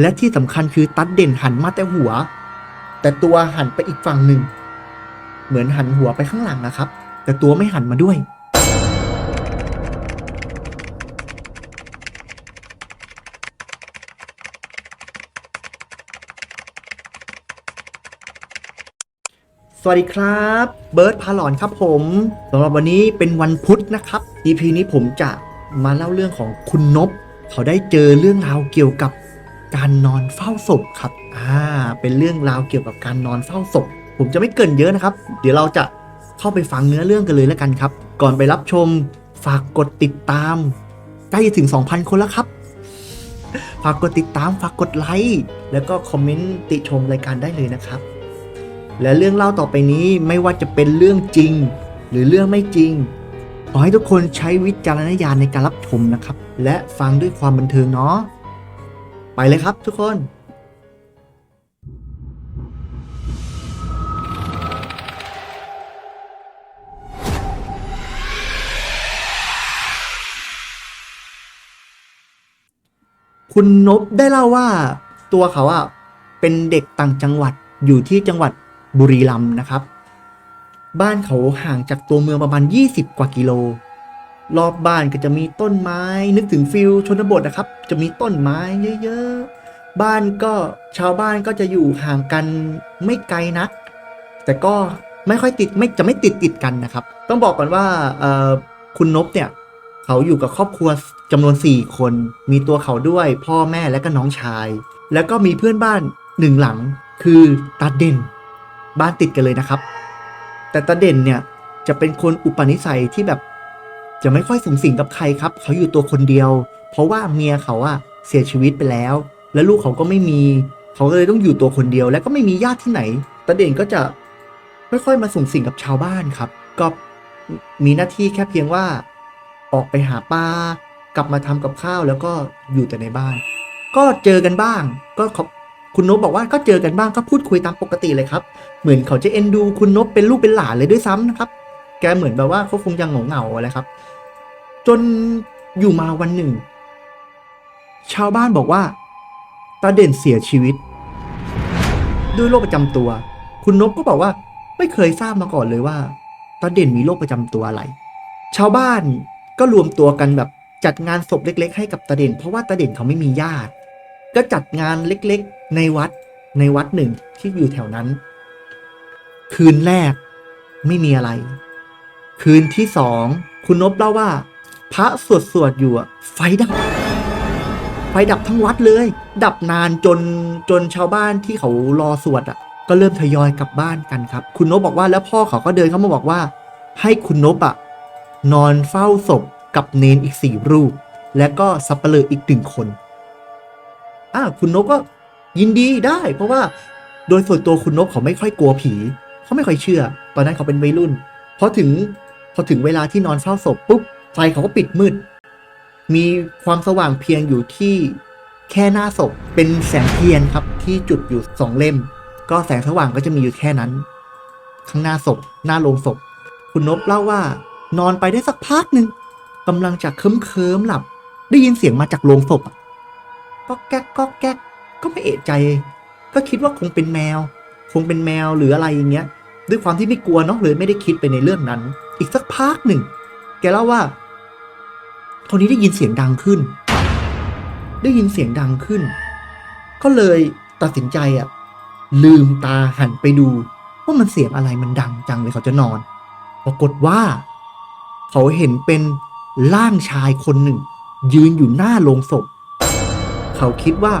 และที่สำคัญคือตัดเด่นหันมาแต่หัว แต่ตัวหันไปอีกฝั่งหนึ่ง เหมือนหันหัวไปข้างหลังนะครับ แต่ตัวไม่หันมาด้วย สวัสดีครับเบิร์ดพาหลอนครับผมสำหรับวันนี้เป็นวันพุธนะครับ EP นี้ผมจะมาเล่าเรื่องของคุณนบเขาได้เจอเรื่องราวเกี่ยวกับ การนอนเฝ้าศพครับ อ่า เป็นเรื่องราวเกี่ยวกับการนอนเฝ้าศพ ผมจะไม่เกินเยอะนะครับ เดี๋ยวเราจะเข้าไปฟังเนื้อเรื่องกันเลยแล้วกันครับ ก่อนไปรับชม ฝากกดติดตาม ใกล้จะถึง 2,000 คนแล้วครับ ฝากกดติดตาม ฝากกดไลค์ แล้วก็คอมเมนต์ติชมรายการได้เลยนะครับ และเรื่องเล่าต่อไปนี้ไม่ว่าจะเป็นเรื่องจริง หรือเรื่องไม่จริง ขอให้ทุกคนใช้วิจารณญาณในการรับชมนะครับ และฟังด้วยความบันเทิงเนาะ ไปเลยครับทุกคน คุณนบได้เล่าว่าตัวเขาอะเป็นเด็กต่างจังหวัดอยู่ที่จังหวัดบุรีรัมย์นะครับ บ้านเขาห่างจากตัวเมืองประมาณ 20 กว่ากิโล รอบบ้านก็จะมีต้นไม้ นึกถึงฟิลชนบทนะครับ จะมีต้นไม้เยอะๆ บ้านก็ชาวบ้านก็จะอยู่ห่างกันไม่ไกลนัก แต่ก็ไม่ค่อยติดไม่จะไม่ติดติดกันนะครับ ต้องบอกก่อนว่าคุณนบเนี่ยเขาอยู่กับครอบครัวจำนวน 4 คน มีตัวเขาด้วยพ่อแม่และก็น้องชาย แล้วก็มีเพื่อนบ้านหนึ่งหลังคือตาเด่น บ้านติดกันเลยนะครับ แต่ตาเด่นเนี่ยจะเป็นคนอุปนิสัยที่แบบ จะไม่ค่อยสูงสิงกับใครครับ เขาอยู่ตัวคนเดียว เพราะว่าเมียเขาอะเสียชีวิตไปแล้ว และลูกเขาก็ไม่มี เขาก็เลยต้องอยู่ตัวคนเดียว และก็ไม่มีญาติที่ไหนตาเด่นก็จะไม่ค่อยมาสูงสิงกับชาวบ้านครับ ก็มีหน้าที่แค่เพียงว่า ออกไปหาปลากลับมาทำกับข้าวแล้วก็อยู่แต่ในบ้าน ก็เจอกันบ้าง ก็ขอบคุณนบบอกว่าก็เจอกันบ้างก็พูดคุยตามปกติเลยครับ เหมือนเขาจะเอ็นดูคุณนบเป็นลูกเป็นหลานเลยด้วยซ้ำนะครับ แกเหมือนแบบว่าเขาคงยังหงเหงาๆอะไรครับ จนอยู่มาวันหนึ่ง ชาวบ้านบอกว่า ตาเด่นเสียชีวิต ด้วยโรคประจำตัว คุณนบก็บอกว่า ไม่เคยทราบมาก่อนเลยว่า ตาเด่นมีโรคประจำตัวอะไร ชาวบ้านก็รวมตัวกันแบบจัดงานศพเล็ก ๆ ให้กับตาเด่น เพราะว่าตาเด่นเขาไม่มีญาติ ก็จัดงานเล็กๆ ในวัดในวัดหนึ่งที่อยู่แถวนั้น คืนแรกไม่มีอะไร คืนที่สองคุณนบเล่าว่า พระสวดสวดอยู่อะไฟดับ ไฟดับทั้งวัดเลย ดับนานจนจนชาวบ้านที่เขารอสวดอะก็เริ่มทยอยกลับบ้านกันครับ คุณนบบอกว่าแล้วพ่อเขาก็เดินเข้ามาบอกว่า ให้คุณนบอะนอนเฝ้าศพกับเนนอีกสี่รูป และก็สับเปลืออีกหนึ่งคนอ่าคุณนบก็ยินดีได้ เพราะว่าโดยส่วนตัวคุณนบเขาไม่ค่อยกลัวผี เขาไม่ค่อยเชื่อ ตอนนั้นเขาเป็นวัยรุ่นพอถึงพอถึงเวลาที่นอนเฝ้าศพปุ๊บ ไฟเขาก็ปิดมืด มีความสว่างเพียงอยู่ที่แค่หน้าศพเป็นแสงเทียนครับที่จุดอยู่สองเล่ม ก็แสงสว่างก็จะมีอยู่แค่นั้น ข้างหน้าศพ หน้าโลงศพ คุณนบเล่าว่า นอนไปได้สักพักหนึ่งกำลังจะเคลิ้มเคลิมหลับ ได้ยินเสียงมาจากโลงศพก็แก๊กก็แก๊กก็ไม่เอะใจ ก็คิดว่าคงเป็นแมว คงเป็นแมวหรืออะไรอย่างเงี้ย ด้วยความที่ไม่กลัวเนาะเลยไม่ได้คิดไปในเรื่องนั้น อีกสักพักหนึ่ง แกเล่าว่าตอนนี้ได้ยินเสียงดังขึ้น ได้ยินเสียงดังขึ้น ก็เลยตัดสินใจอะลืมตาหันไปดูว่ามันเสียงอะไรมันดังจังเลยเขาจะนอน ปรากฏว่า เขาเห็นเป็นร่างชายคนหนึ่ง ยืนอยู่หน้าโลงศพ เขาคิดว่า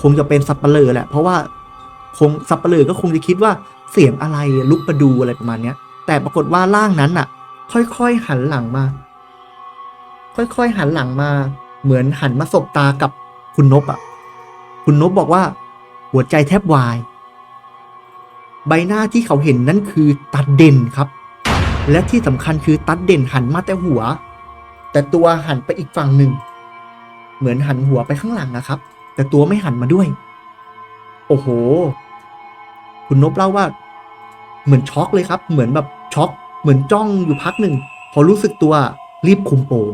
คงจะเป็นสับเปลือแหละ เพราะว่าคงสับเปลือก็คงจะคิดว่าเสียงอะไรลุกประดูอะไรประมาณเนี้ย แต่ปรากฏว่าร่างนั้นน่ะ ค่อยๆหันหลังมา ค่อยๆหันหลังมา เหมือนหันมาสบตากับคุณนบอะ คุณนบบอกว่า หัวใจแทบวาย ใบหน้าที่เขาเห็นนั่นคือตัดเด่นครับ และที่สำคัญคือตัดเด่นหันมาแต่หัว แต่ตัวหันไปอีกฝั่งหนึ่ง เหมือนหันหัวไปข้างหลังนะครับ แต่ตัวไม่หันมาด้วย โอ้โห คุณนบเล่าว่า เหมือนช็อกเลยครับ เหมือนแบบช็อก เหมือนจ้องอยู่พักหนึ่ง พอรู้สึกตัวรีบคุมโปง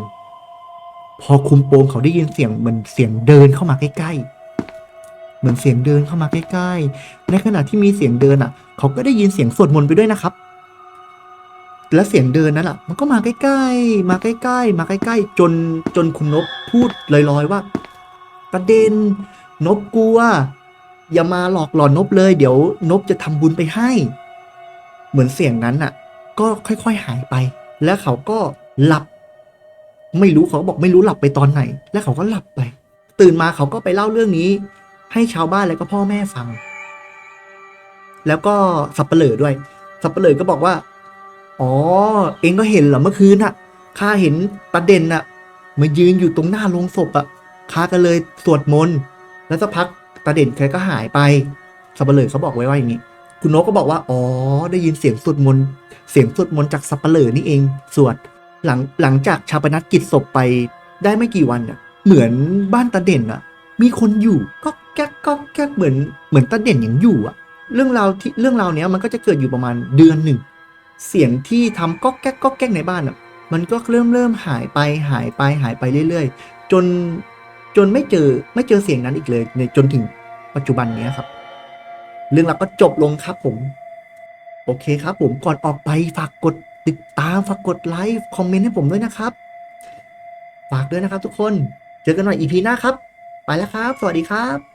พอคุมโปงเขาได้ยินเสียงเหมือนเสียงเดินเข้ามาใกล้ๆ เหมือนเสียงเดินเข้ามาใกล้ๆ ในขณะที่มีเสียงเดินอะ เขาก็ได้ยินเสียงสวดมนต์ไปด้วยนะครับ และเสียงเดินนั้นอะมันก็มาใกล้ๆ มาใกล้ๆ มาใกล้ๆ จนจนคุณนบพูดลอยๆว่า ประเด็นนบกลัวอย่ามาหลอกหลอนนบเลย เดี๋ยวนบจะทำบุญไปให้ เหมือนเสียงนั้นอะ ก็ค่อยๆหายไป แล้วเขาก็หลับ ไม่รู้เขาบอกไม่รู้หลับไปตอนไหน แล้วเขาก็หลับไป ตื่นมาเขาก็ไปเล่าเรื่องนี้ ให้ชาวบ้านแล้วก็พ่อแม่ฟัง แล้วก็สับเปลือด้วย สับเปลือก็บอกว่า อ๋อ เองก็เห็นเหรอเมื่อคืนน่ะข้าเห็นประเด็นน่ะมายืนอยู่ตรงหน้าโรงศพอะข้าก็เลยสวดมนต์แล้วสักพักตาเด่นแกก็หายไปสับเปลือเขาบอกไว้ว่าอย่างนี้ คุณนกก็บอกว่าอ๋อได้ยินเสียงสวดมนต์เสียงสวดมนต์จากสับเปลือนี่เองสวดหลังหลังจากชาปนกิจศพไปได้ไม่กี่วันน่ะเหมือนบ้านตาเด่นอะ มีคนอยู่ก็แก๊กก็แก๊กเหมือนเหมือนตาเด่นยังอยู่อะ เรื่องราวที่เรื่องราวเนี้ยมันก็จะเกิดอยู่ประมาณเดือนหนึ่ง เสียงที่ทำก็แก๊กก็แก๊กในบ้านอะ มันก็เริ่มเริ่มหายไปหายไปหายไปเรื่อย ๆ จนจนไม่เจอไม่เจอเสียงนั้นอีกเลยในจนถึงปัจจุบันเนี้ยครับ เรื่องราวก็จบลงครับผม โอเคครับผมก่อนออกไปฝากกดติดตามฝากกดไลค์คอมเมนต์ให้ผมด้วยนะครับ ฝากด้วยนะครับทุกคน เจอกันใหม่ EP หน้าครับ ไปแล้วครับ สวัสดีครับ